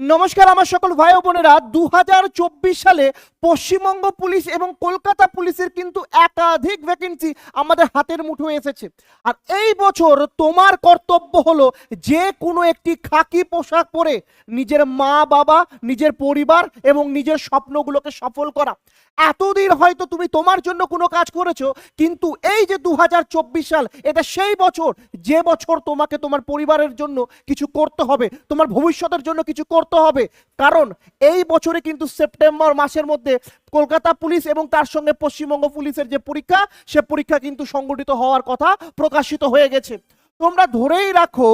নমস্কার আমার সকল ভাই বোনেরা। দু হাজার চব্বিশ সালে পশ্চিমবঙ্গ পুলিশ এবং কলকাতা পুলিশের কিন্তু একাধিক ভ্যাকেন্সি আমাদের হাতের মুঠোয় এসেছে। আর এই বছর তোমার কর্তব্য হলো যে কোনো একটি খাকি পোশাক পরে নিজের মা বাবা, নিজের পরিবার এবং নিজের স্বপ্নগুলোকে সফল করা। এতদিন হয়তো তুমি তোমার জন্য কোনো কাজ করেছ, কিন্তু এই যে দু হাজার চব্বিশ সাল, এটা সেই বছর, যে বছর তোমাকে তোমার পরিবারের জন্য কিছু করতে হবে, তোমার ভবিষ্যতের জন্য কিছু করতে হবে। কারণ এই বছরে কিন্তু সেপ্টেম্বর মাসের মধ্যে কলকাতা পুলিশ এবং তার সঙ্গে পশ্চিমবঙ্গ পুলিশের যে পরীক্ষা, সে পরীক্ষা কিন্তু সংগঠিত হওয়ার কথা প্রকাশিত হয়ে গেছে। তোমরা ধরেই রাখো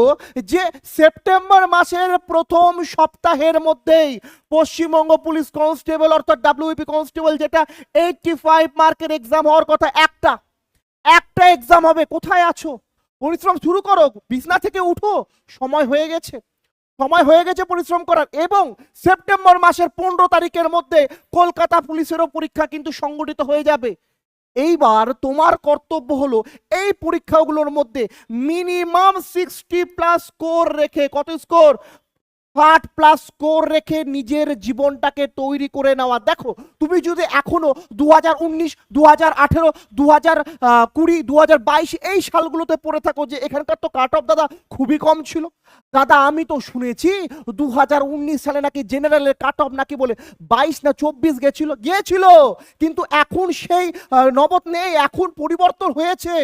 যে সেপ্টেম্বর মাসের প্রথম সপ্তাহের মধ্যেই পশ্চিমবঙ্গ পুলিশ কনস্টেবল অর্থাৎ ডাব্লিউপি কনস্টেবল যেটা এইটটি ফাইভ মার্কের এক্সাম হওয়ার কথা একটা একটা এক্সাম হবে। কোথায় আছো? পরিশ্রম শুরু করো, বিছনা থেকে উঠো, সময় হয়ে গেছে। সময় হয়ে গেছে পরিশ্রম করার এবং সেপ্টেম্বর মাসের পনেরো তারিখের মধ্যে কলকাতা পুলিশেরও পরীক্ষা কিন্তু সংগঠিত হয়ে যাবে। এইবার তোমার কর্তব্য হলো এই পরীক্ষাগুলোর মধ্যে মিনিমাম সিক্সটি প্লাস স্কোর রেখে, কত স্কোর ষাট প্লাস স্কোর রেখে নিজের জীবনটাকে তৈরি করে নেওয়া। দেখো, তুমি যদি এখনও দু হাজার উনিশ দু হাজার আঠেরো দু হাজার কুড়ি দু হাজার বাইশ এই সালগুলোতে পড়ে থাকো যে এখানকার তো কাট অফ দাদা খুবই কম ছিল। দাদা, আমি তো শুনেছি দু হাজার উনিশ সালে নাকি জেনারেলের কাট অফ নাকি বলে বাইশ না চব্বিশ গেছিল, গিয়েছিল, কিন্তু এখন সেই নবত নেই, এখন পরিবর্তন হয়েছে।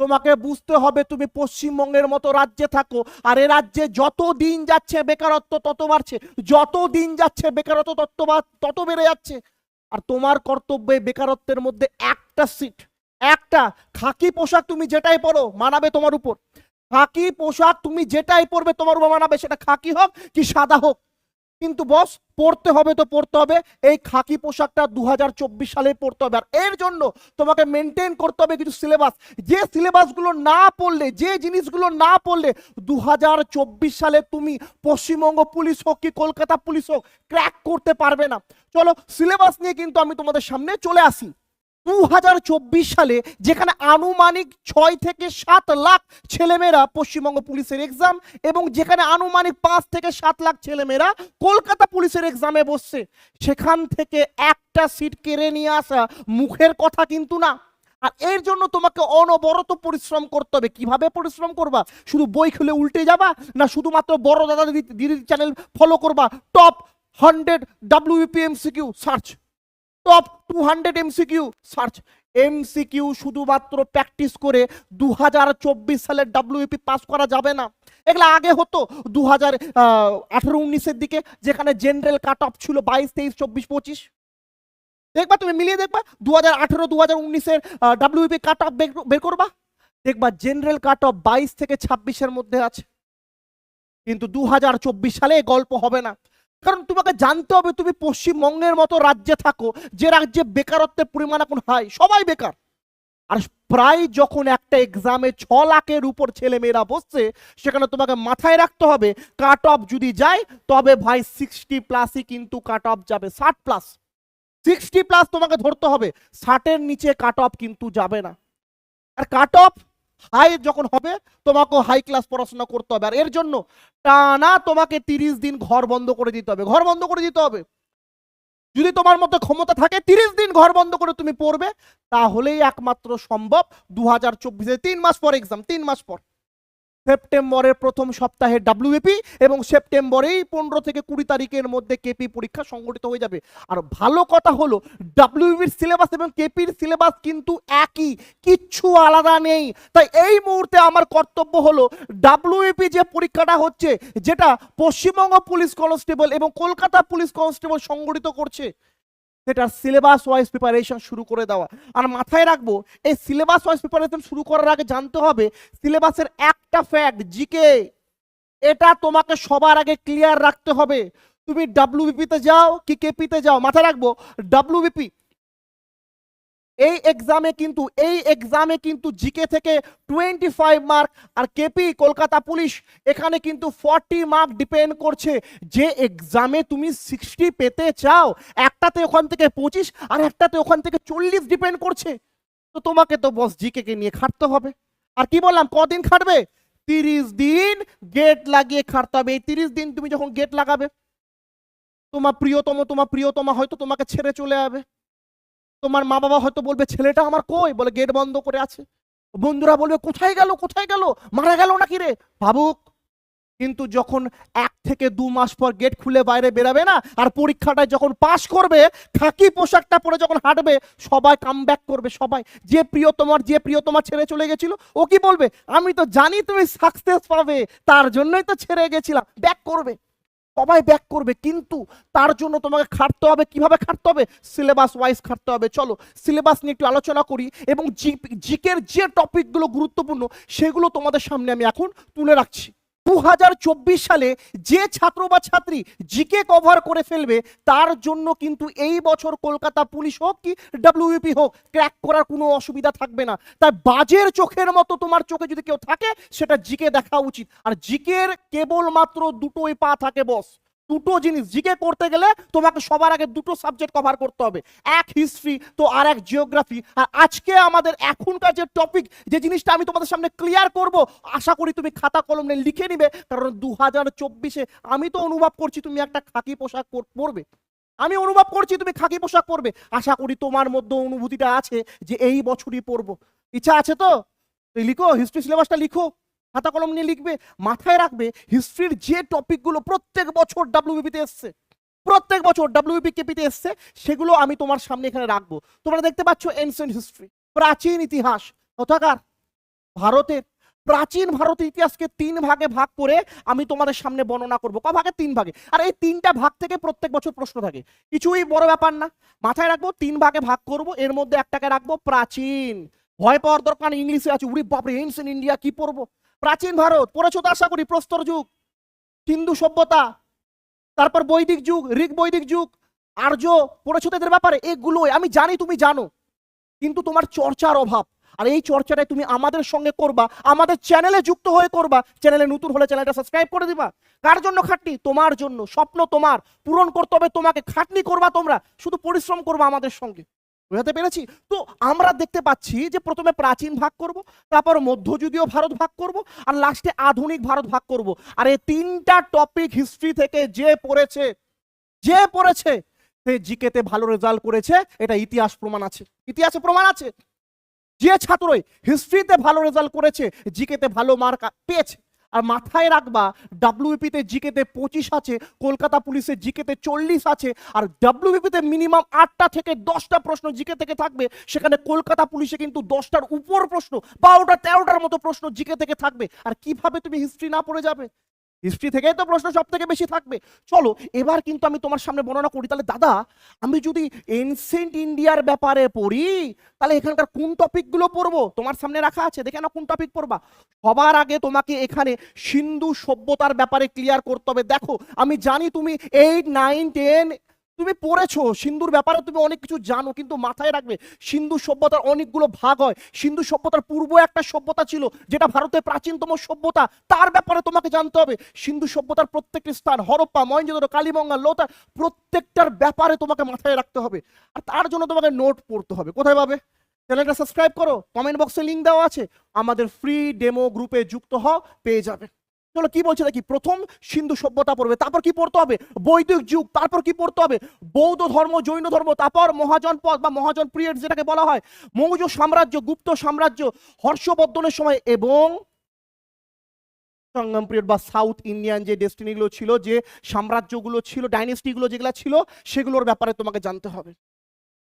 তোমাকে বুঝতে হবে তুমি পশ্চিমবঙ্গের মতো রাজ্যে থাকো। আর এ রাজ্যে যত দিন যাচ্ছে বেকারত্ব তত বাড়ছে। যত দিন যাচ্ছে বেকারত্ব তত তত বেড়ে যাচ্ছে। আর তোমার কর্তব্যে বেকারত্বের মধ্যে একটা সিট একটা খাকি পোশাক তুমি যেটাই পরো মানাবে তোমার উপর। খাকি পোশাক তুমি যেটাই পরবে তোমার উপর মানাবে, সেটা খাকি হোক কি সাদা হোক। কিন্তু বস, পড়তে হবে তো পড়তে হবে। এই খাকি পোশাকটা দু সালে পড়তে হবে। আর এর জন্য তোমাকে মেনটেন করতে হবে কিছু সিলেবাস যে সিলেবাসগুলো না পড়লে, যে জিনিসগুলো না পড়লে দু হাজার চব্বিশ সালে তুমি পশ্চিমবঙ্গ পুলিশ হোক কি কলকাতা পুলিশ হোক ক্র্যাক করতে পারবে না। চলো সিলেবাস নিয়ে কিন্তু আমি তোমাদের সামনে চলে আসি। দু হাজার চব্বিশ সালে যেখানে আনুমানিক ছয় থেকে সাত লাখ ছেলেমেয়েরা পশ্চিমবঙ্গ পুলিশের এক্সাম এবং যেখানে আনুমানিক পাঁচ থেকে সাত লাখ ছেলেমেয়েরা কলকাতা পুলিশের এক্সামে বসছে, সেখান থেকে একটা সিট কেড়ে নিয়ে আসা মুখের কথা কিন্তু না। আর এর জন্য তোমাকে অনবরত পরিশ্রম করতে হবে। কীভাবে পরিশ্রম করবা? শুধু বই খুলে উল্টে যাবা না শুধুমাত্র বড় দাদা দিদি চ্যানেল ফলো করবা? Top hundred WPMCQ search top two hundred MCQ search MCQ শুধুমাত্র প্র্যাকটিস করে দু হাজার চব্বিশ সালের ডাব্লিউপি পাস করা যাবে না। এগুলো আগে হতো দু হাজার আঠেরো উনিশের দিকে, যেখানে জেনারেল কাট অফ ছিল বাইশ, তেইশ, চব্বিশ, পঁচিশ। দেখবা তুমি, মিলিয়ে দেখবা দু হাজার আঠেরো দু হাজার উনিশের ডাব্লিউপি কাট অফ বের করবা। দেখবা জেনারেল কাট অফ বাইশ থেকে ছাব্বিশের মধ্যে আছে। কিন্তু দু হাজার চব্বিশ সালে গল্প হবে না। কারণ তোমাকে জানতে হবে তুমি পশ্চিমবঙ্গের মতো রাজ্যে থাকো, যে রাজ্যে বেকারত্বের পরিমাণ এখন হাই সবাই বেকার। আর প্রায় যখন একটা এক্সামে ছ লাখের উপর ছেলে মেয়েরা বসছে, সেখানে তোমাকে মাথায় রাখতে হবে কাট অফ যদি যায়, তবে ভাই সিক্সটি প্লাসই কিন্তু কাট অফ যাবে, ষাট প্লাস সিক্সটি প্লাস তোমাকে ধরতে হবে, ষাটের নিচে কাট অফ কিন্তু যাবে না। আর কাট অফ হাই যখন হবে তোমাকে হাই ক্লাস পড়াশোনা করতে হবে। আর এর জন্য টানা তোমাকে তিরিশ দিন ঘর বন্ধ করে দিতে হবে। ঘর বন্ধ করে দিতে হবে। যদি তোমার মতো ক্ষমতা থাকে, তিরিশ দিন ঘর বন্ধ করে তুমি পড়বে, তাহলেই একমাত্র সম্ভব দু হাজার চব্বিশে তিন মাস পর এক্সাম তিন মাস পর। সেপ্টেম্বরের প্রথম সপ্তাহে ডাব্লিউএপি এবং সেপ্টেম্বরেই পনেরো থেকে কুড়ি তারিখের মধ্যে কেপি পরীক্ষা সংগঠিত হয়ে যাবে। আর ভালো কথা হলো ডাব্লিউবির সিলেবাস এবং কেপির সিলেবাস কিন্তু একই, কিচ্ছু আলাদা নেই। তাই এই মুহূর্তে আমার কর্তব্য হলো ডাব্লিউপি যে পরীক্ষাটা হচ্ছে, যেটা পশ্চিমবঙ্গ পুলিশ কনস্টেবল এবং কলকাতা পুলিশ কনস্টেবল সংগঠিত করছে সেটার সিলেবাস ওয়াইজ প্রিপারেশন শুরু করে দেওয়া। আর মাথায় রাখব, এই সিলেবাস ওয়াইজ প্রিপারেশন শুরু করার আগে জানতে হবে সিলেবাসের একটা ফ্যাক্ট জিকে এটা তোমাকে সবার আগে ক্লিয়ার রাখতে হবে। তুমি ডাব্লিউবিপিতে যাও কি কেপিতে যাও, মাথায় রাখব ডাব্লিউবিপি এই এক্সামে কিন্তু, এই এক্সামে কিন্তু জিকে থেকে টোয়েন্টি ফাইভ মার্ক আর কেপি কলকাতা পুলিশ এখানে কিন্তু ফর্টি মার্ক ডিপেন্ড করছে। যে এক্সামে তুমি সিক্সটি পেতে চাও, একটাতে ওখান থেকে পঁচিশ আর একটাতে ওখান থেকে চল্লিশ ডিপেন্ড করছে। তো তোমাকে তো বস জিকে কে নিয়ে খাটতে হবে। আর কি বললাম, কদিন খাটবে? তিরিশ দিন গেট লাগিয়ে খাটতে হবে। এই তিরিশ দিন তুমি যখন গেট লাগাবে, তোমার প্রিয়তম, তোমার প্রিয়তমা হয়তো তোমাকে ছেড়ে চলে যাবে। তোমার মা বাবা হয়তো বলবে, ছেলেটা আমার কই? বলে, গেট বন্ধ করে আছে। বন্ধুরা বলবে, কোথায় গেল কোথায় গেল? মারা গেল নাকি রে? ভাবুক। কিন্তু যখন এক থেকে দু মাস পর গেট খুলে বাইরে বেরাবে না, আর পরীক্ষাটায় যখন পাশ করবে, খাকি পোশাকটা পরে যখন হাঁটবে, সবাই কাম করবে, সবাই। যে প্রিয় তোমার যে প্রিয় তোমার ছেড়ে চলে গেছিল, ও কি বলবে? আমি তো জানি তুমি সাকসেস পাবে, তার জন্যই তো ছেড়ে গেছিলাম। ব্যাক করবে। সবাই ব্যাক করবে, কিন্তু তার জন্য তোমাকে খাটতে হবে। কীভাবে খাটতে হবে? সিলেবাস ওয়াইজ খাটতে হবে। চলো সিলেবাস নিয়ে একটু আলোচনা করি এবং জিকের যে টপিকগুলো গুরুত্বপূর্ণ, সেগুলো তোমাদের সামনে আমি এখন তুলে রাখছি। দু সালে যে ছাত্র বা ছাত্রী জিকে কভার করে ফেলবে, তার জন্য কিন্তু এই বছর কলকাতা পুলিশ হোক কি ডাব্লিউপি হোক, ক্র্যাক করার কোনো অসুবিধা থাকবে না। তাই বাজের চোখের মতো তোমার চোখে যদি কেউ থাকে, সেটা জিকে দেখা উচিত। আর জিকের কেবলমাত্র দুটোই পা থাকে, বস। দুটো জিনিস জিকে করতে গেলে তোমাকে সবার আগে দুটো সাবজেক্ট কভার করতে হবে। এক হিস্ট্রি তো আর এক জিওগ্রাফি আর আজকে আমাদের এখনকার যে টপিক যে জিনিসটা আমি তোমাদের সামনে ক্লিয়ার করব, আশা করি তুমি খাতা কলম নিয়ে লিখে নিবে, কারণ দু হাজার চব্বিশে আমি তো অনুভব করছি তুমি একটা খাকি পোশাক পরবে। আমি অনুভব করছি তুমি খাকি পোশাক পরবে। আশা করি তোমার মধ্যে অনুভূতিটা আছে যে এই বছরই পরবো। ইচ্ছা আছে তো? লিখো হিস্ট্রি সিলেবাসটা লিখো। খাতা কলম নিয়ে লিখবে, মাথায় রাখবে হিস্ট্রির যে টপিকগুলো প্রত্যেক বছর ডাব্লিউবিপিতে এসছে, প্রত্যেক বছর ডাব্লিউবি কেপিতে এসছে, সেগুলো আমি তোমার সামনে এখানে রাখব। তোমরা দেখতে পাচ্ছ এনসেন্ট হিস্ট্রি প্রাচীন ইতিহাস, কোথাকার? ভারতের। প্রাচীন ভারতের ইতিহাসকে তিন ভাগে ভাগ করে আমি তোমাদের সামনে বর্ণনা করব। ক ভাগে? তিন ভাগে। আর এই তিনটা ভাগ থেকে প্রত্যেক বছর প্রশ্ন থাকে। কিছুই বড় ব্যাপার না। মাথায় রাখব, তিন ভাগে ভাগ করব, এর মধ্যে একটাকে রাখব প্রাচীন। ভয় পাওয়ার দরকার ইংলিশে আছে উড়ি বাপরে এনসেন্ট ইন্ডিয়া কি পড়ব? প্রাচীন ভারত, পড়েছো তো আশা করি, প্রস্তর যুগ, হিন্দু সভ্যতা, তারপর বৈদিক যুগ, ঋগ বৈদিক যুগ, আর্য, পড়েছো তো এদের ব্যাপারে? এগুলোই, আমি জানি তুমি জানো, কিন্তু তোমার চর্চার অভাব, আর এই চর্চাটাই তুমি আমাদের সঙ্গে করবা, আমাদের চ্যানেলে যুক্ত হয়ে করবা, চ্যানেলে নতুন হলে চ্যানেলটা সাবস্ক্রাইব করে দিবা। কার জন্য খাটনি? তোমার জন্য, স্বপ্ন তোমার, পূরণ করতে হবে তোমাকে, খাটনি করবা তোমরা, শুধু পরিশ্রম করবা আমাদের সঙ্গে। বুঝাতে পেরেছি? তো আমরা দেখতে পাচ্ছি যে প্রথমে প্রাচীন ভাগ করব, তারপর মধ্যযুগীয় ভারত ভাগ করব, আর লাস্টে আধুনিক ভারত ভাগ করব। আর এই তিনটা টপিক হিস্ট্রি থেকে যে পড়েছে যে পড়েছে, সে জিকেতে ভালো রেজাল্ট করেছে, এটা ইতিহাস প্রমাণ আছে। ইতিহাসে প্রমাণ আছে। যে ছাত্রই হিস্ট্রিতে ভালো রেজাল্ট করেছে, জিকেতে ভালো মার্ক পেয়েছে। আর মাথায় রাখবা ডাব্লিউপিতে জিকেতে পঁচিশ আছে, কলকাতা পুলিশের জিকেতে চল্লিশ আছে, আর ডাব্লিউপিতে মিনিমাম আটটা থেকে দশটা প্রশ্ন জিকে থেকে থাকবে, সেখানে কলকাতা পুলিশে কিন্তু দশটার উপর প্রশ্ন, বারোটা তেরোটার মতো প্রশ্ন জিকে থেকে থাকবে। আর কীভাবে তুমি হিস্ট্রি না পড়ে যাবে? হিস্ট্রি থেকেই তো প্রশ্ন সব থেকে বেশি থাকবে। চলো, এবার কিন্তু আমি তোমার সামনে বর্ণনা করি। তাহলে দাদা, আমি যদি এনসেন্ট ইন্ডিয়ার ব্যাপারে পড়ি, তাহলে এখানকার কোন টপিকগুলো পড়ব? তোমার সামনে রাখা আছে, দেখে না কোন টপিক পড়বা। সবার আগে তোমাকে এখানে সিন্ধু সভ্যতার ব্যাপারে ক্লিয়ার করতে হবে। দেখো, আমি জানি তুমি এইট নাইন টেন তুমি পড়েছো, সিন্ধুর ব্যাপারে তুমি অনেক কিছু জানো, কিন্তু মাথায় রাখবে, সিন্ধু সভ্যতার অনেকগুলো ভাগ হয়। সিন্ধু সভ্যতার পূর্ব একটা সভ্যতা ছিল, যেটা ভারতের প্রাচীনতম সভ্যতা। তার ব্যাপারে তোমাকে জানতে হবে, সিন্ধু সভ্যতার প্রত্যেকটি স্থান, হরপ্পা মহেঞ্জোদড়ো কালীবঙ্গা লোতা, প্রত্যেকটার ব্যাপারে তোমাকে মাথায় রাখতে হবে। আর তার জন্য তোমাকে নোট পড়তে হবে। কোথায় পাবে? চ্যানেলটা সাবস্ক্রাইব করো কমেন্ট বক্সে লিঙ্ক দেওয়া আছে। আমাদের ফ্রি ডেমো গ্রুপে যুক্ত হও, পেয়ে যাবে। চলো, কি বলছে দেখি? প্রথম সিন্ধু সভ্যতা পড়বে, তারপর কি পড়তে হবে? বৈদিক যুগ, তারপর কি পড়তে হবে? বৌদ্ধ ধর্ম, জৈন ধর্ম, তারপর মহাজন পদ বা মহাজন পিরিয়ড যেটাকে বলা হয়, মৌর্য সাম্রাজ্য, গুপ্ত সাম্রাজ্য, হর্ষবর্ধনের সময় এবং সঙ্গম পিরিয়ড বা সাউথ ইন্ডিয়ান যে ডেস্টিনিগুলো ছিল, যে সাম্রাজ্যগুলো ছিল, ডাইনেস্টিগুলো যেগুলো ছিল, সেগুলোর ব্যাপারে তোমাকে জানতে হবে।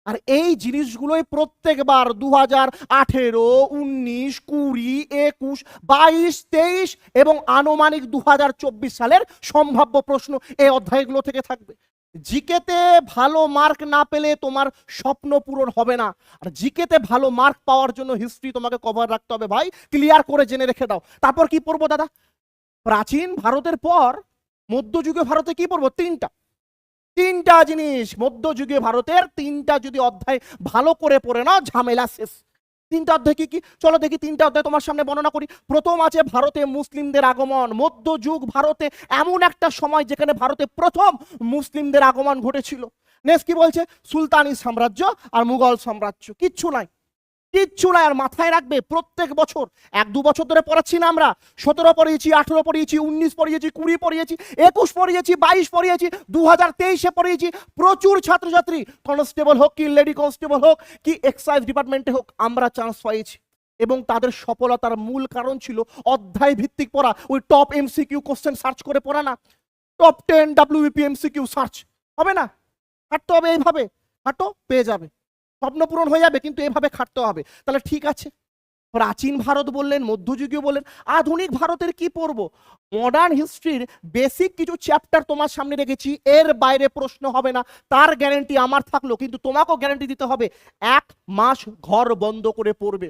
আর এই জিনিসগুলোই প্রত্যেকবার দু হাজার আঠেরো, উনিশ, কুড়ি, একুশ, বাইশ, তেইশ এবং আনুমানিক দু হাজার চব্বিশ সালের সম্ভাব্য প্রশ্ন এই অধ্যায়গুলো থেকে থাকবে। জিকেতে ভালো মার্ক না পেলে তোমার স্বপ্ন পূরণ হবে না। আর জিকেতে ভালো মার্ক পাওয়ার জন্য হিস্ট্রি তোমাকে কভার রাখতে হবে ভাই। ক্লিয়ার করে জেনে রেখে দাও। তারপর কি পড়ব দাদা? প্রাচীন ভারতের পর মধ্যযুগে ভারতে কি পড়ব? তিনটা। তিনটা জিনিস মধ্যযুগে ভারতের, তিনটা যদি অধ্যায় ভালো করে পড়ে না ঝামেলা শেষ। তিনটা অধ্যায় কি কি? চলো দেখি তিনটা অধ্যায় তোমার সামনে বর্ণনা করি। প্রথম আছে ভারতে মুসলিমদের আগমন। মধ্যযুগ ভারতে এমন একটা সময় যেখানে ভারতে প্রথম মুসলিমদের আগমন ঘটেছিল। নেক্সট কি বলছে? সুলতানি সাম্রাজ্য আর মুঘল সাম্রাজ্য। কিচ্ছু নাই। কিচ্ছু না আর মাথায় রাখবে প্রত্যেক বছর। এক দু বছর ধরে পড়াচ্ছি না আমরা। সতেরো পড়িয়েছি, আঠেরো পড়িয়েছি, উনিশ পড়িয়েছি, কুড়ি পড়িয়েছি, একুশ পড়িয়েছি, বাইশ পড়িয়েছি দু হাজার তেইশে পড়িয়েছি। প্রচুর ছাত্রছাত্রী, কনস্টেবল হোক কি লেডি কনস্টেবল হোক কি এক্সাইজ ডিপার্টমেন্টে হোক, আমরা চান্স পাইছি এবং তাদের সফলতার মূল কারণ ছিল অধ্যায় ভিত্তিক পড়া। ওই টপ এমসিকিউ কোশ্চেন সার্চ করে পড়া না। Top ten WP MCQ search. হবে না? হাঁটতে হবে এইভাবে। হাঁটো, পেয়ে যাবে। স্বপ্ন পূরণ হয়ে যাবে, কিন্তু এভাবে খাটতে হবে। তাহলে ঠিক আছে। প্রাচীন ভারত বললেন, মধ্যযুগীয় বললেন, আধুনিক ভারতের কি পড়ব? মডার্ন হিস্ট্রির বেসিক কিছু চ্যাপ্টার তোমার সামনে রেখেছি, এর বাইরে প্রশ্ন হবে না। তার গ্যারেন্টি আমার থাকল, কিন্তু তোমাকেও গ্যারেন্টি দিতে হবে, এক মাস ঘর বন্ধ করে পড়বে।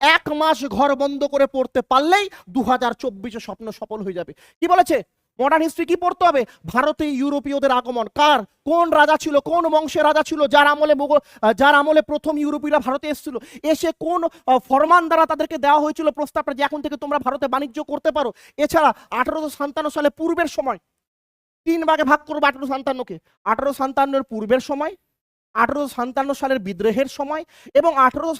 এক মাস ঘর বন্ধ করে পড়তে পারলেই দু হাজার চব্বিশে স্বপ্ন সফল হয়ে যাবে। কি বলেছে? মডার্ন হিস্ট্রি কি পড়তে হবে? ভারতে ইউরোপীয়দের আগমন। কার? কোন রাজা ছিল? কোন বংশের রাজা ছিল? যার আমলে মোগল যার আমলে প্রথম ইউরোপীয়রা ভারতে এসেছিল। এসে কোন ফরমান দ্বারা তাদেরকে দেওয়া হয়েছিল প্রস্তাবটা যে এখন থেকে তোমরা ভারতে বাণিজ্য করতে পারো? এছাড়া আঠারোশো সাতান্ন সালে পূর্বের সময়, তিন ভাগে ভাগ করব আঠারো সান্তান্নকে আঠারো সাতান্নের পূর্বের সময়, আঠারোশো সাতান্ন সালের বিদ্রোহের সময় এবং আঠারোশো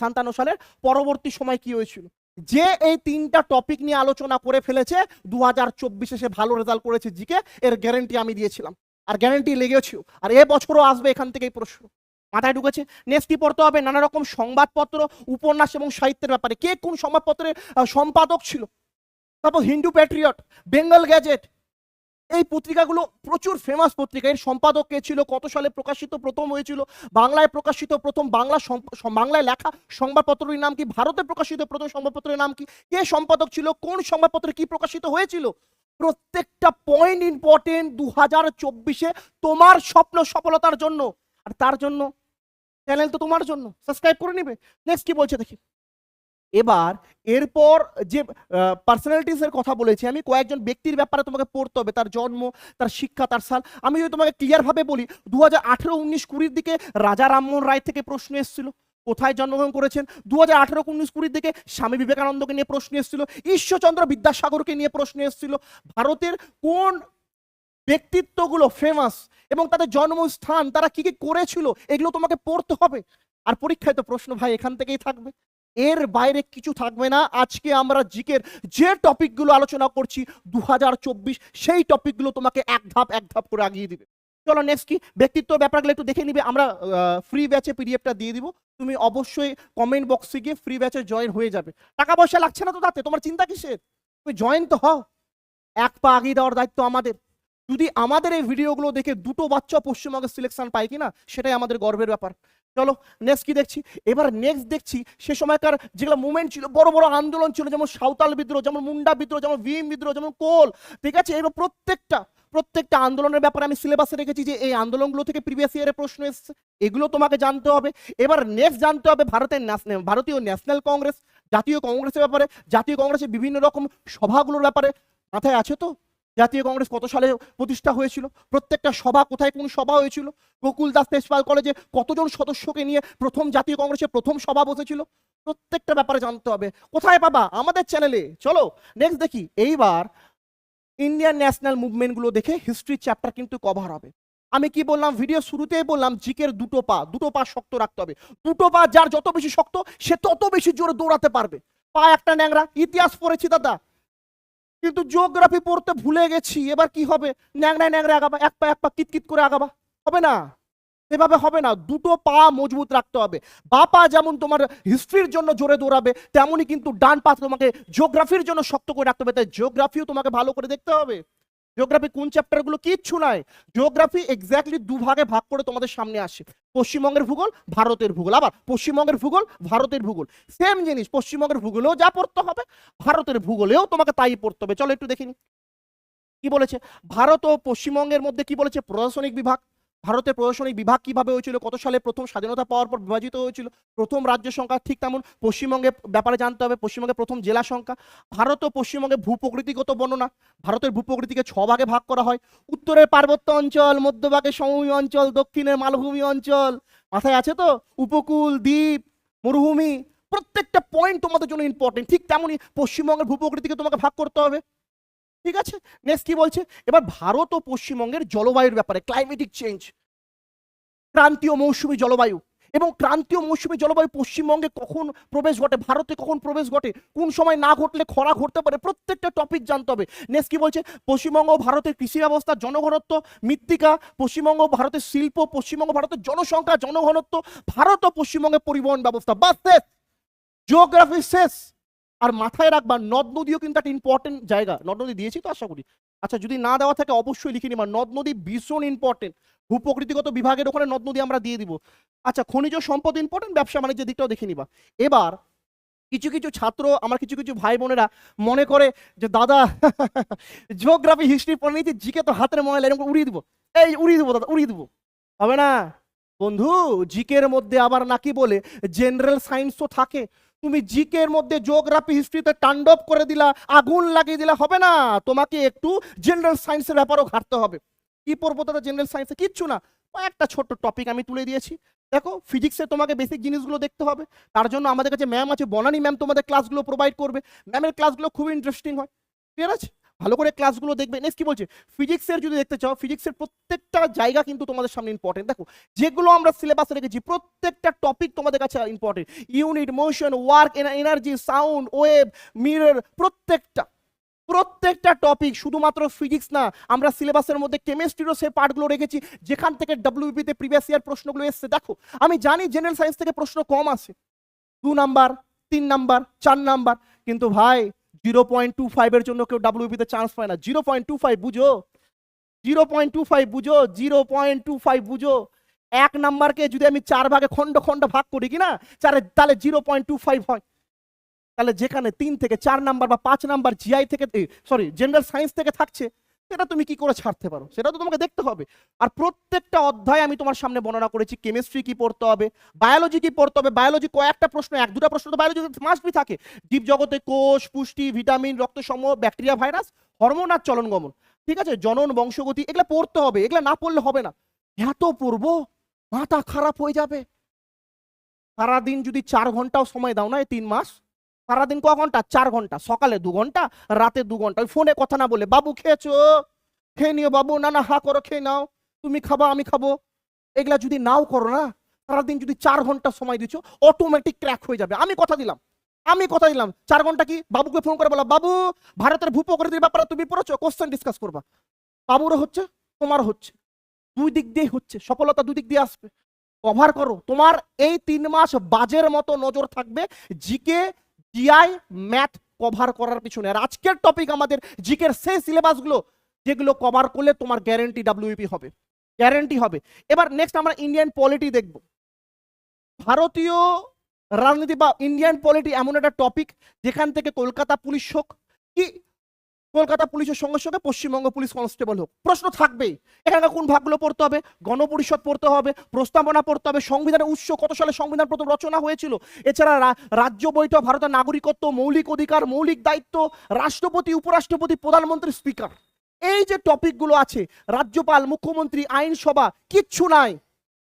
সান্তান্ন সালের পরবর্তী সময় কি হয়েছিল? যে এই তিনটা টপিক নিয়ে আলোচনা করে ফেলেছে দু হাজার চব্বিশে সে ভালো রেজাল্ট করেছে জিকে, এর গ্যারেন্টি আমি দিয়েছিলাম। আর গ্যারেন্টি লেগেছিও। আর এ বছরও আসবে এখান থেকেই প্রশ্ন। মাথায় ঢুকেছে, নেক্সট কি পড়তে হবে? নানা রকম সংবাদপত্র, উপন্যাস এবং সাহিত্যের ব্যাপারে। কে কোন সংবাদপত্রের সম্পাদক ছিল? তারপর হিন্দু প্যাট্রিয়ট বেঙ্গল গ্যাজেট এই পত্রিকাগুলো প্রচুর ফেমাস পত্রিকা। এর সম্পাদক কে ছিল? কত সালে প্রকাশিত? প্রথম হয়েছিল বাংলায় প্রকাশিত প্রথম বাংলা বাংলায় লেখা সংবাদপত্রের নাম কি? ভারতে প্রকাশিত প্রথম সংবাদপত্রের নাম কি? কে সম্পাদক ছিল? কোন সংবাদপত্রে কি প্রকাশিত হয়েছিল? প্রত্যেকটা পয়েন্ট ইম্পর্টেন্ট দু হাজার চব্বিশে তোমার স্বপ্ন সফলতার জন্য। আর তার জন্য? চ্যানেল তো তোমার জন্য। সাবস্ক্রাইব করে নিবে। নেক্সট কি বলছে দেখি। এবার এরপর যে পার্সোনালিটিস এর কথা বলেছি, আমি কয়েকজন ব্যক্তির ব্যাপারে তোমাকে পড়তে হবে, তার জন্ম, তার শিক্ষা, তার সাল আমি যদি তোমাকে ক্লিয়ার ভাবে বলি দু হাজার আঠেরো, উনিশ, কুড়ির দিকে রাজা রামমোহন রায় থেকে প্রশ্ন এসেছিল। কোথায় জন্মগ্রহণ করেছেন? দু হাজার আঠেরো, উনিশ, কুড়ির দিকে স্বামী বিবেকানন্দকে নিয়ে প্রশ্ন এসেছিল, ঈশ্বরচন্দ্র বিদ্যাসাগরকে নিয়ে প্রশ্ন এসেছিল। ভারতের কোন ব্যক্তিত্বগুলো ফেমাস এবং তাদের জন্মস্থান, তারা কি কি করেছিল, এগুলো তোমাকে পড়তে হবে। আর পরীক্ষায় তো প্রশ্ন ভাই এখান থেকেই থাকবে। এর বাইরে কিছু থাকবে না। আজকে আমরা জিকের যে টপিকগুলো আলোচনা করছি দু হাজার চব্বিশ, সেই টপিকগুলো তোমাকে এক ধাপ এক ধাপ করে আগিয়ে দিবে। চলো নেক্সট কি? ব্যক্তিত্ব ব্যাপারগুলো একটু দেখে নিবে। আমরা ফ্রি ব্যাচে পিডিএফটা দিয়ে দিব। তুমি অবশ্যই কমেন্ট বক্সে গিয়ে ফ্রি ব্যাচে জয়েন হয়ে যাবে। টাকা পয়সা লাগছে না তো তাতে? তোমার চিন্তা কিসের? তুমি জয়েন তো হও। এক পা আগিয়ে দেওয়ার দায়িত্ব আমাদের। যদি আমাদের এই ভিডিওগুলো দেখে দুটো বাচ্চা পশ্চিমবঙ্গের সিলেকশন পায় কিনা, সেটাই আমাদের গর্বের ব্যাপার। চলো নেক্সট কি দেখছি? এবার নেক্সট দেখছি সে সময়কার যেগুলো মুভমেন্ট ছিল, বড় বড় আন্দোলন ছিল, যেমন সাঁওতাল বিদ্রোহ, যেমন মুন্ডা বিদ্রোহ, যেমন ভীম বিদ্রোহ, যেমন কোল, ঠিক আছে? এবার প্রত্যেকটা প্রত্যেকটা আন্দোলনের ব্যাপারে আমি সিলেবাসে রেখেছি যে এই আন্দোলনগুলো থেকে প্রিভিয়াস ইয়ারে প্রশ্ন এসেছে, এগুলো তোমাকে জানতে হবে। এবার নেক্সট জানতে হবে ভারতের ন্যাশনাল ভারতীয় ন্যাশনাল কংগ্রেস জাতীয় কংগ্রেসের ব্যাপারে। জাতীয় কংগ্রেসের বিভিন্ন রকম সভাগুলোর ব্যাপারে মাথায় আছে তো? জাতীয় কংগ্রেস কত সালে প্রতিষ্ঠা হয়েছিল? প্রত্যেকটা সভা কোথায় কোন সভা হয়েছিল? গোকুল দাস তেজপাল কলেজে কতজন সদস্যকে নিয়ে প্রথম জাতীয় কংগ্রেসের প্রথম সভা বসেছিল? প্রত্যেকটা ব্যাপারে জানতে হবে। কোথায় পাবা আমাদের চ্যানেলে চলো নেক্সট দেখি। এইবার ইন্ডিয়ান ন্যাশনাল মুভমেন্টগুলো দেখে হিস্ট্রি চ্যাপ্টার কিন্তু কভার হবে। আমি কি বললাম? ভিডিও শুরুতেই বললাম, জিকের দুটো পা দুটো পা শক্ত রাখতে হবে। দুটো পা যার যত বেশি শক্ত, সে তত বেশি জোরে দৌড়াতে পারবে। পা একটা ন্যাংরা। ইতিহাস পড়েছি দাদা। কিন্তু জিওগ্রাফি পড়তে ভুলে গেছি। এবার কি হবে? ন্যাংড়ায় ন্যাংরা আগাবা, এক পা এক পা কিতকিত করে আগাবা। হবে না? এভাবে হবে না। দুটো পা মজবুত রাখতে হবে। বা পা যেমন তোমার হিস্ট্রির জন্য জোরে দৌড়াবে, তেমনই কিন্তু ডান পা তোমাকে জিওগ্রাফির জন্য শক্ত করে রাখতে হবে। তাই জিওগ্রাফিও তোমাকে ভালো করে দেখতে হবে। জিওগ্রাফি কোন চ্যাপ্টারগুলো কিচ্ছু নাই। জিওগ্রাফি এক্স্যাক্টলি দুভাগে ভাগ করে তোমাদের সামনে আসে। পশ্চিমবঙ্গের ভূগোল, ভারতের ভূগোল। আবার পশ্চিমবঙ্গের ভূগোল, ভারতের ভূগোল। সেম জিনিস, পশ্চিমবঙ্গের ভূগোলেও যা পড়তে হবে, ভারতের ভূগোলেও তোমাকে তাই পড়তে হবে। চলো একটু দেখিনি কি বলেছে? ভারত ও পশ্চিমবঙ্গের মধ্যে কি বলেছে? প্রশাসনিক বিভাগ। ভারতের প্রশাসনিক বিভাগ কীভাবে হয়েছিল, কত সালে প্রথম স্বাধীনতা পাওয়ার পর বিভাজিত হয়েছিল, প্রথম রাজ্য সংখ্যা ঠিক তেমন, পশ্চিমবঙ্গের ব্যাপারে জানতে হবে, পশ্চিমবঙ্গের প্রথম জেলা সংখ্যা, ভারত ও পশ্চিমবঙ্গের ভূপ্রকৃতিগত বর্ণনা, ভারতের ভূপ্রকৃতিকে ছ ভাগে ভাগ করা হয়, উত্তরের পার্বত্য অঞ্চল মধ্যভাগে সমভূমি অঞ্চল, দক্ষিণের মালভূমি অঞ্চল, মাথায় আছে তো, উপকূল, দ্বীপ, মরুভূমি, প্রত্যেকটা পয়েন্ট তোমাদের জন্য ইম্পর্টেন্ট ঠিক তেমনই পশ্চিমবঙ্গের ভূপ্রকৃতিকে তোমাকে ভাগ করতে হবে। ঠিক আছে? নেক্সট কি বলছে? এবার ভারত ও পশ্চিমবঙ্গের জলবায়ুর ব্যাপারে ক্লাইমেটিক চেঞ্জ ক্রান্তীয় মৌসুমী জলবায়ু। এবং ক্রান্তীয় মৌসুমী জলবায়ু পশ্চিমবঙ্গে কখন প্রবেশ ঘটে? ভারতে কখন প্রবেশ ঘটে? কোন সময় না ঘটলে খরা ঘটতে পারে? প্রত্যেকটা টপিক জানতে হবে। নেক্সট কি বলছে? পশ্চিমবঙ্গ ভারতের কৃষি ব্যবস্থা, জনঘনত্ব, মৃত্তিকা, পশ্চিমবঙ্গ ভারতের শিল্প, পশ্চিমবঙ্গ ভারতের জনসংখ্যা, জনঘনত্ব, ভারত ও পশ্চিমবঙ্গের পরিবহন ব্যবস্থা। বাস শেষ! জিওগ্রাফি শেষ! আর মাথায় রাখবা নদ নদীও কিন্তু একটা ইম্পর্টেন্ট জায়গা। নদ নদী দিয়েছি তো, আশা করি। আচ্ছা যদি না দেওয়া থাকে, অবশ্যই লিখে নিবা। নদ নদী ভীষণ ইম্পর্টেন্ট ভূপ্রকৃতিগত বিভাগের ওখানে নদ নদী আমরা দিয়ে দিব। আচ্ছা খনিজ সম্পদ ইম্পর্টেন্ট ব্যবসা বাণিজ্যের দিকটাও দেখে নিবা। এবার, কিছু কিছু ছাত্র, আমার কিছু কিছু ভাই বোনেরা মনে করে যে, দাদা জিওগ্রাফি হিস্ট্রি পড়ে নিয়েছি জিকে তো হাতের ময়লা, এরকম উড়িয়ে দিব। এই, উড়িয়ে দেবো, দাদা, উড়িয়ে দেবো। হবে না? বন্ধু জিকের মধ্যে আবার নাকি বলে জেনারেল সায়েন্স তো থাকে। তুমি জিকের মধ্যে জিওগ্রাফি হিস্ট্রিতে টান্ডব করে দিলা, আগুন লাগিয়ে দিলা, হবে না। তোমাকে একটু জেনারেল সায়েন্সের ব্যাপারও ঘাটতে হবে। কি পড়ব তারা জেনারেল সায়েন্সে কিচ্ছু না। একটা ছোট্ট টপিক আমি তুলে দিয়েছি। দেখো ফিজিক্সে তোমাকে বেসিক জিনিসগুলো দেখতে হবে। তার জন্য আমাদের কাছে ম্যাম আছে, বনানি ম্যাম তোমাদের ক্লাসগুলো প্রোভাইড করবে। ম্যামের ক্লাসগুলো খুব ইন্টারেস্টিং হয়। ঠিক আছে? ভালো করে ক্লাসগুলো দেখবে। নেক্সট কি বলছে? ফিজিক্সের যদি দেখতে চাও ফিজিক্সের প্রত্যেকটা জায়গা কিন্তু তোমাদের সামনে ইম্পর্টেন্ট দেখো, যেগুলো আমরা সিলেবাসে রেখেছি, প্রত্যেকটা টপিক তোমাদের কাছে important unit motion work energy sound wave mirror প্রত্যেকটা প্রত্যেকটা টপিক শুধুমাত্র ফিজিক্স না, আমরা সিলেবাসের মধ্যে কেমিস্ট্রিরও সেই পার্টগুলো রেখেছি, যেখান থেকে ডাব্লিউবিতে প্রিভিয়াস ইয়ার প্রশ্নগুলো এসছে। দেখো, আমি জানি জেনারেল সায়েন্স থেকে প্রশ্ন কম আসে। দু নাম্বার তিন নাম্বার চার নাম্বার কিন্তু ভাই জিরো পয়েন্ট টু ফাইভের জন্য কেউ ডাব্লিউবিতে চান্স পায় না। জিরো পয়েন্ট টু ফাইভ বুঝো? জিরো পয়েন্ট টু ফাইভ বুঝো? জিরো পয়েন্ট টু ফাইভ বুঝো? এক নাম্বারকে যদি আমি চার ভাগে খণ্ড খণ্ড ভাগ করি কি না চারে তাহলে জিরো পয়েন্ট টু ফাইভ হয়। তাহলে যেখানে তিন থেকে চার নাম্বার বা পাঁচ নাম্বার জিআই থেকে সরি জেনারেল সায়েন্স থেকে থাকছে। সেটা তুমি কি করে ছাড়তে পারো? সেটা তো তোমাকে দেখতে হবে। আর প্রত্যেকটা অধ্যায় আমি তোমার সামনে বর্ণনা করেছি কেমিস্ট্রি কি পড়তে হবে বায়োলজি কি পড়তে হবে। বায়োলজি কয়েকটা প্রশ্ন, এক, দুটা প্রশ্ন তো বায়োলজি মাস্ট বি থাকে। জীবজগতে কোষ, পুষ্টি ভিটামিন রক্ত রক্তসমূহ ব্যাকটেরিয়া ভাইরাস হরমোন আর চলন গমন। ঠিক আছে? জনন, বংশগতি, এগুলো পড়তে হবে, এগুলো না পড়লে হবে না। এত পড়ব, মাথা খারাপ হয়ে যাবে। সারাদিন যদি চার ঘন্টাও সময় দাও না, এই তিন মাস সারাদিন ক ঘণ্টা? চার ঘণ্টা। সকালে দু ঘণ্টা, রাতে দু ঘণ্টা। ফোনে কথা না বলে, বাবু, খেয়েছো? খেয়ে নিও বাবু। না না, হা করো, খেয়ে নাও। তুমি খাবা, আমি খাব। এগুলা যদি নাও করো না, সারাদিন যদি চার ঘণ্টা সময় দিচ্ছ অটোমেটিক ক্র্যাক হয়ে যাবে। আমি কথা দিলাম। আমি কথা দিলাম। চার ঘণ্টা কি? বাবুকে ফোন করে বলা বাবু, ভারতের ভূপ্রকৃতির ব্যাপারে তুমি পড়েছো? কোশ্চেন ডিসকাস করবা। বাবুরও হচ্ছে, তোমারও হচ্ছে। দুই দিক দিয়ে হচ্ছে। সফলতা দুই দিক দিয়ে আসবে। কভার করো। তোমার এই তিন মাস বাজের মতো নজর থাকবে। জিকে জিআই ম্যাথ কভার করার পিছনে। আর আজকের টপিক আমাদের জিকের সেই সিলেবাসগুলো যেগুলো কভার করলে তোমার গ্যারেন্টি ডাব্লিউপি হবে। গ্যারেন্টি হবে। এবার নেক্সট আমরা ইন্ডিয়ান পলিটি দেখব। ভারতীয় রাজনীতি বা ইন্ডিয়ান পলিটি এমন একটা টপিক যেখান থেকে কলকাতা পুলিশ হোক, কি কলকাতা পুলিশের সঙ্গে সঙ্গে পশ্চিমবঙ্গ পুলিশ কনস্টেবল হোক। প্রশ্ন থাকবেই এখানকার কোন ভাগগুলো পড়তে হবে? গণপরিষদ পড়তে হবে, প্রস্তাবনা পড়তে হবে, সংবিধানের উৎস কত সালে সংবিধান প্রথম রচনা হয়েছিল? এছাড়া রাজ্য বৈঠক, ভারতের নাগরিকত্ব, মৌলিক অধিকার, মৌলিক দায়িত্ব, রাষ্ট্রপতি, উপরাষ্ট্রপতি, প্রধানমন্ত্রী, স্পিকার। এই যে টপিকগুলো আছে, রাজ্যপাল, মুখ্যমন্ত্রী, আইনসভা, কিচ্ছু নাই।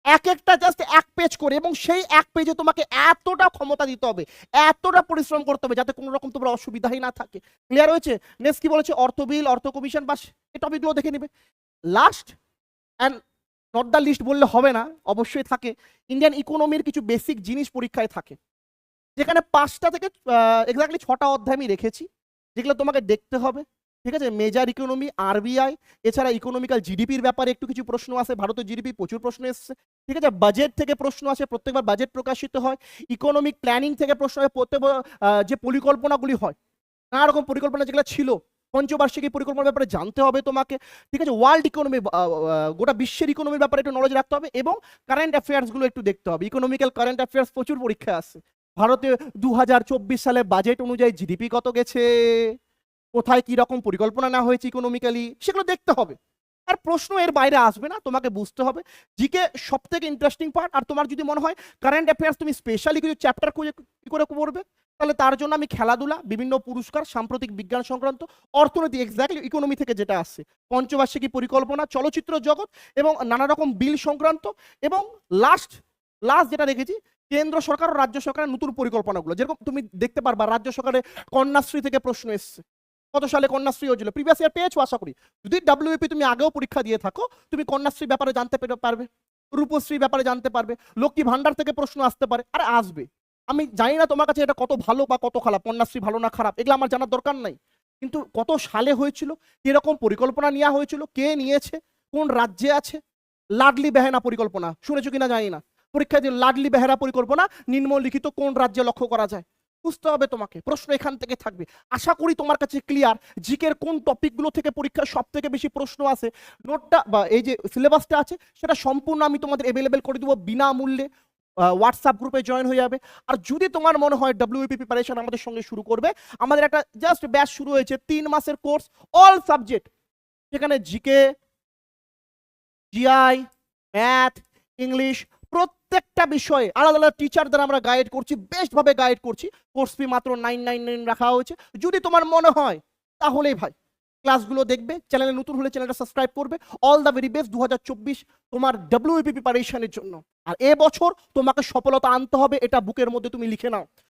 এক একটা জাস্ট এক পেজ করে এবং সেই এক পেজে তোমাকে এতটা ক্ষমতা দিতে হবে, এতটা পরিশ্রম করতে হবে যাতে কোনো রকম তোমার অসুবিধাই না থাকে। ক্লিয়ার হয়েছে? নেক্সট কি বলেছে? অর্থ বিল অর্থ কমিশন বা এই টপিকগুলো দেখে নেবে। Last and not the least বললে হবে না, অবশ্যই থাকে। ইন্ডিয়ান ইকোনমির কিছু বেসিক জিনিস পরীক্ষায় থাকে। যেখানে পাঁচটা থেকে এক্স্যাক্টলি ছটা অধ্যায় আমি রেখেছি। যেগুলো তোমাকে দেখতে হবে। ঠিক আছে? মেজার ইকোনমি আরবিআই এছাড়া ইকোনমিক্যাল জিডিপির ব্যাপারে একটু কিছু প্রশ্ন আসে ভারতের জিডিপি প্রচুর প্রশ্ন এসছে। ঠিক আছে? বাজেট থেকে প্রশ্ন আসে প্রত্যেকবার বাজেট প্রকাশিত হয়। ইকোনমিক প্ল্যানিং থেকে প্রশ্ন প্রত্যেকবার আহ, যে পরিকল্পনাগুলি হয় নানা রকম পরিকল্পনা যেগুলো ছিল পঞ্চবার্ষিকী পরিকল্পনার ব্যাপারে জানতে হবে তোমাকে। ঠিক আছে? ওয়ার্ল্ড ইকোনমি গোটা বিশ্বের ইকোনমির ব্যাপারে একটু নলেজ রাখতে হবে এবং কারেন্ট অ্যাফেয়ার্সগুলো একটু দেখতে হবে। ইকোনমিক্যাল কারেন্ট অ্যাফেয়ার্স প্রচুর পরীক্ষা আসে ভারতে দু হাজার চব্বিশ সালে বাজেট অনুযায়ী জিডিপি কত গেছে? কোথায় কি রকম পরিকল্পনা না হয়েছে ইকোনমিক্যালি সেগুলো দেখতে হবে। আর প্রশ্ন এর বাইরে আসবে না, তোমাকে বুঝতে হবে। জিকে সব থেকে ইন্টারেস্টিং পার্ট আর তোমার যদি মনে হয় কারেন্ট অ্যাফেয়ার্স তুমি স্পেশালি কিছু চ্যাপ্টার কি করে পড়বে, তাহলে তার জন্য আমি খেলাধুলা, বিভিন্ন পুরস্কার, সাম্প্রতিক বিজ্ঞান সংক্রান্ত, অর্থনীতি এক্স্যাক্টলি ইকোনমি থেকে যেটা আসছে। পঞ্চবার্ষিকী পরিকল্পনা, চলচ্চিত্র জগৎ এবং নানা রকম বিল সংক্রান্ত এবং লাস্ট লাস্ট যেটা দেখেছি, কেন্দ্র সরকার ও রাজ্য সরকারের নতুন পরিকল্পনাগুলো। যেরকম তুমি দেখতে পারবা, রাজ্য সরকারের কন্যাশ্রী থেকে প্রশ্ন এসছে। কত সালে কন্যাশ্রী হয়েছিল? প্রিভিয়াস ইয়ার পেয়েছ আশা করি। যদি ডাব্লিউপি তুমি আগেও পরীক্ষা দিয়ে থাকো, তুমি কন্যাশ্রী ব্যাপারে জানতে পেরে- পারবে, রূপশ্রী ব্যাপারে জানতে পারবে লক্ষ্মী ভান্ডার থেকে প্রশ্ন আসতে পারে? আরে আসবে। আমি জানি না তোমার কাছে এটা কত ভালো বা কত খারাপ, কন্যাশ্রী ভালো না খারাপ, এগুলো আমার জানার দরকার নাই। কিন্তু কত সালে হয়েছিল, কীরকম পরিকল্পনা নেওয়া হয়েছিল, কে নিয়েছে, কোন রাজ্যে আছে? লাডলি বেহেনা পরিকল্পনা, শুনেছো কিনা জানি না। পরীক্ষায় দিয়ে লাডলি বেহেরা পরিকল্পনা নিম্নলিখিত কোন রাজ্যে লক্ষ্য করা যায়? বুঝতে হবে তোমাকে। প্রশ্ন এখান থেকে থাকবে। আশা করি তোমার কাছে ক্লিয়ার জিকের কোন টপিকগুলো থেকে পরীক্ষার সব থেকে বেশি প্রশ্ন আসে নোটটা বা এই যে সিলেবাসটা আছে, সেটা সম্পূর্ণ আমি তোমাদের অ্যাভেলেবেল করে দেবো বিনামূল্যে হোয়াটসঅ্যাপ গ্রুপে জয়েন হয়ে যাবে। আর যদি তোমার মনে হয় ডাব্লিউপি প্রিপারেশন আমাদের সঙ্গে শুরু করবে, আমাদের একটা জাস্ট ব্যাচ শুরু হয়েছে, তিন মাসের কোর্স অল সাবজেক্ট সেখানে জিকে জিআই ম্যাথ ইংলিশ প্রত্যেকটা বিষয়ে আলাদা আলাদা টিচার দ্বারা আমরা গাইড করছি বেস্টভাবে গাইড করছি। কোর্স ফি মাত্র নাইন নাইন নাইন রাখা হয়েছে। যদি তোমার মনে হয়, তাহলেই ভাই ক্লাসগুলো দেখবে চ্যানেলে নতুন হলে চ্যানেলটা সাবস্ক্রাইব করবে। অল দ্য ভেরি বেস্ট দু হাজার চব্বিশ তোমার ডাব্লিউপি প্রিপারেশনের জন্য। আর এ বছর তোমাকে সফলতা আনতে হবে, এটা বুকের মধ্যে তুমি লিখে নাও।